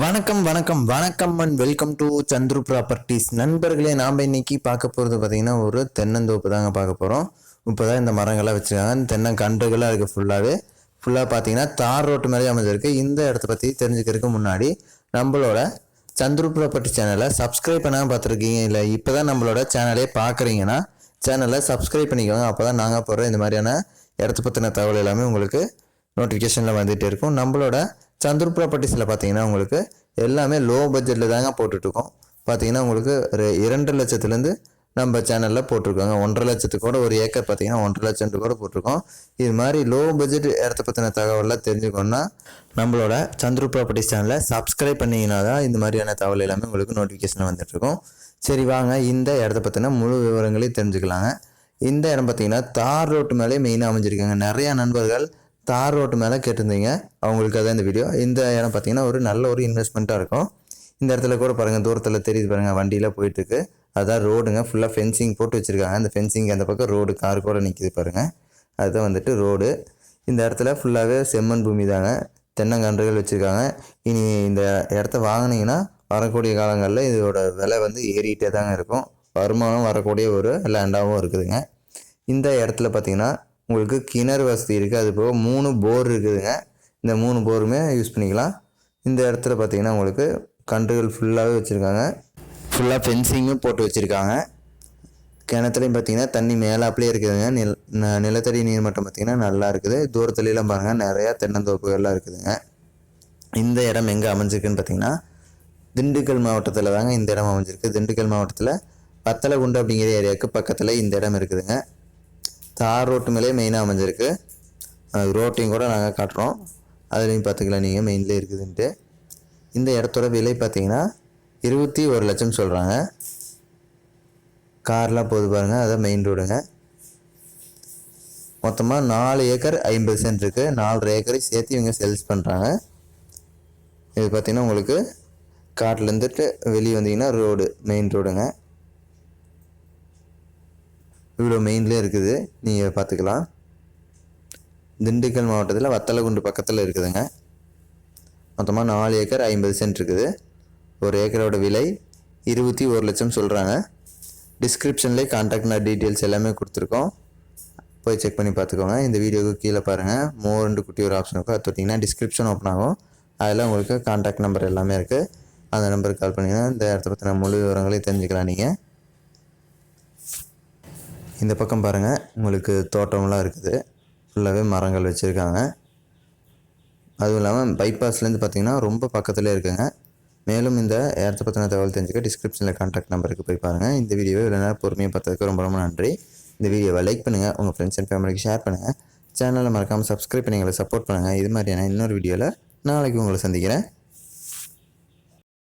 வணக்கம் வணக்கம் வணக்கம் and welcome to Chandru properties நண்பர்களே நாம் இன்னைக்கு பார்க்க போகிறது பார்த்தீங்கன்னா ஒரு தென்னந்தோப்பு தாங்க பார்க்க போகிறோம் இப்போ தான் இந்த மரங்கள்லாம் வச்சுருக்காங்க. இந்த தென்னங்கன்றுகளாக இருக்குது ஃபுல்லாகவே ஃபுல்லாக பார்த்தீங்கன்னா தார் ரோட்டு மேலே அமைஞ்சிருக்கு. இந்த இடத்த பற்றி தெரிஞ்சுக்கிறதுக்கு முன்னாடி நம்மளோட சந்துரு ப்ராப்பர்ட்டி சேனலை சப்ஸ்கிரைப் பண்ணாமல் பார்த்துருக்கீங்க இல்லை இப்போ தான் நம்மளோட சேனலே பார்க்குறீங்கன்னா சேனலை சப்ஸ்கிரைப் பண்ணிக்கோங்க. அப்போ தான் நாங்கள் போகிற இந்த மாதிரியான இடத்த பற்றின தகவல் எல்லாமே உங்களுக்கு நோட்டிஃபிகேஷனில் வந்துகிட்டே இருக்கும். நம்மளோட சந்துரு ப்ராப்பர்ட்டிஸில் பார்த்தீங்கன்னா உங்களுக்கு எல்லாமே லோ பட்ஜெட்டில் தாங்க போட்டுட்ருக்கோம் பார்த்தீங்கன்னா உங்களுக்கு ஒரு இரண்டு லட்சத்துலேருந்து நம்ம சேனலில் போட்டிருக்கோங்க. ஒன்றரை லட்சத்துக்கு கூட ஒரு ஏக்கர் பார்த்தீங்கன்னா ஒன்றரை லட்சம் கூட போட்டிருக்கோம். இது மாதிரி லோ பட்ஜெட் இடத்த பற்றின தகவலாம் தெரிஞ்சுக்கணும்னா நம்மளோட சந்துரு ப்ராப்பர்ட்டிஸ் சேனலை சப்ஸ்கிரைப் பண்ணிங்கன்னா தான் இந்த மாதிரியான தகவல் எல்லாமே உங்களுக்கு நோட்டிஃபிகேஷன் வந்துட்டுருக்கும். சரி வாங்க. இந்த இடத்த பற்றின முழு விவரங்களையும் தெரிஞ்சுக்கலாங்க. இந்த இடம் பார்த்தீங்கன்னா தார் ரோட்டு மேலே மெயினாக அமைஞ்சிருக்காங்க. நிறையா நண்பர்கள் தார் ரோட்டு மேலே கேட்டிருந்தீங்க. அவங்களுக்கு அதான் இந்த வீடியோ இந்த இடம் பார்த்தீங்கன்னா ஒரு நல்ல ஒரு இன்வெஸ்ட்மெண்ட்டாக இருக்கும். இந்த இடத்துல கூட பாருங்கள் தூரத்தில் தெரியுது பாருங்கள் வண்டியில் போயிட்டுருக்கு. அதான் ரோடுங்க. ஃபுல்லாக ஃபென்சிங் போட்டு வச்சுருக்காங்க. அந்த ஃபென்சிங் அந்த பக்கம் ரோடு கார் கூட நிற்கிது பாருங்கள் அதுதான் வந்துட்டு ரோடு. இந்த இடத்துல ஃபுல்லாகவே செம்மண் பூமி தாங்க. தென்னங்கன்றுகள் வச்சுருக்காங்க. இனி இந்த இடத்த வாங்கினீங்கன்னா வரக்கூடிய காலங்களில் இதோட விலை வந்து ஏறிட்டே தாங்க இருக்கும். வருமானம் வரக்கூடிய ஒரு லேண்டாகவும் இருக்குதுங்க. இந்த இடத்துல பார்த்தீங்கன்னா உங்களுக்கு கிணறு வசதி இருக்குது அது போக மூணு போர் இருக்குதுங்க. இந்த மூணு போருமே யூஸ் பண்ணிக்கலாம். இந்த இடத்துல பார்த்தீங்கன்னா உங்களுக்கு கன்றுகள் ஃபுல்லாகவே வச்சுருக்காங்க. ஃபுல்லாக ஃபென்சிங்கும் போட்டு வச்சுருக்காங்க. கிணத்துலையும் பார்த்தீங்கன்னா தண்ணி மேலாப்லேயே இருக்குதுங்க. நில ந- நிலத்தடி நீர் மட்டம் பார்த்திங்கன்னா நல்லா இருக்குது. தூரத்துலலாம் பாருங்கள் நிறையா தென்னந்தோப்புகள்லாம் இருக்குதுங்க. இந்த இடம் எங்கே அமைஞ்சிருக்குன்னு பார்த்தீங்கன்னா திண்டுக்கல் மாவட்டத்தில் தாங்க இந்த இடம் அமைஞ்சிருக்கு. திண்டுக்கல் மாவட்டத்தில் பத்தலகுண்டு அப்படிங்கிற ஏரியாவுக்கு பக்கத்தில் இந்த இடம் இருக்குதுங்க. தார் ரோட்டு மேலே மெயினாக அமைஞ்சிருக்கு. ரோட்டையும் கூட நாங்கள் காட்டுறோம். அதுலேயும் பார்த்துக்கலாம் நீங்கள் மெயின்லேயே இருக்குதுன்ட்டு. இந்த இடத்தோட விலை பார்த்தீங்கன்னா இருபத்தி ஒரு லட்சம் சொல்கிறாங்க கார்லாம் போது பாருங்கள் அதான் மெயின் ரோடுங்க மொத்தமாக நாலு ஏக்கர் ஐம்பது சென்ட் இருக்குது நாலரை ஏக்கரை சேர்த்து இவங்க சேல்ஸ் பண்ணுறாங்க இது பார்த்திங்கன்னா உங்களுக்கு காட்டிலேருந்துட்டு வெளியே வந்தீங்கன்னா ரோடு மெயின் ரோடுங்க இவ்வளோ மெயின்லேயே இருக்குது. நீங்கள் பார்த்துக்கலாம். திண்டுக்கல் மாவட்டத்தில் வத்தலகுண்டு பக்கத்தில் இருக்குதுங்க. மொத்தமாக நாலு ஏக்கர் ஐம்பது சென்ட் இருக்குது. ஒரு ஏக்கரோட விலை இருபத்தி ஒரு லட்சம் சொல்கிறாங்க டிஸ்கிரிப்ஷன்லேயே கான்டாக்ட் டீட்டெயில்ஸ் எல்லாமே கொடுத்துருக்கோம். போய் செக் பண்ணி பார்த்துக்கோங்க. இந்த வீடியோவுக்கு கீழே பாருங்கள் மோர் குட்டி ஒரு ஆப்ஷன் இருக்கும் அது தொட்டிங்கன்னா டிஸ்கிரிப்ஷன் ஓப்பன் ஆகும். அதில் உங்களுக்கு கான்டாக்ட் நம்பர் எல்லாமே இருக்குது அந்த நம்பருக்கு கால் பண்ணிங்கன்னா இந்த இடத்த பற்றின முழு விவரங்களையும் தெரிஞ்சுக்கலாம் நீங்கள் இந்த பக்கம் பாருங்கள் உங்களுக்கு தோட்டம்லாம் இருக்குது. ஃபுல்லாகவே மரங்கள் வச்சுருக்காங்க. அதுவும் இல்லாமல் பைபாஸ்லேருந்து பார்த்தீங்கன்னா ரொம்ப பக்கத்துலேயே இருக்குங்க. மேலும் இந்த இடத்த பற்றின தகவல் தெரிஞ்சுக்க டிஸ்கிரிப்ஷனில் கான்டாக்ட் நம்பருக்கு போய் பாருங்கள் இந்த வீடியோவை இவ்வளோ நேரம் பொறுமையாக பார்த்ததுக்கு ரொம்ப ரொம்ப நன்றி. இந்த வீடியோவை லைக் பண்ணுங்கள் உங்கள் ஃப்ரெண்ட்ஸ் அண்ட் ஃபேமிலிக்கு ஷேர் பண்ணுங்கள் சேனலை மறக்காமல் சப்ஸ்கிரைப் பண்ணி எங்களை சப்போர்ட் பண்ணுங்கள் இது மாதிரியான இன்னொரு வீடியோவில் நாளைக்கு உங்களை சந்திக்கிறேன்.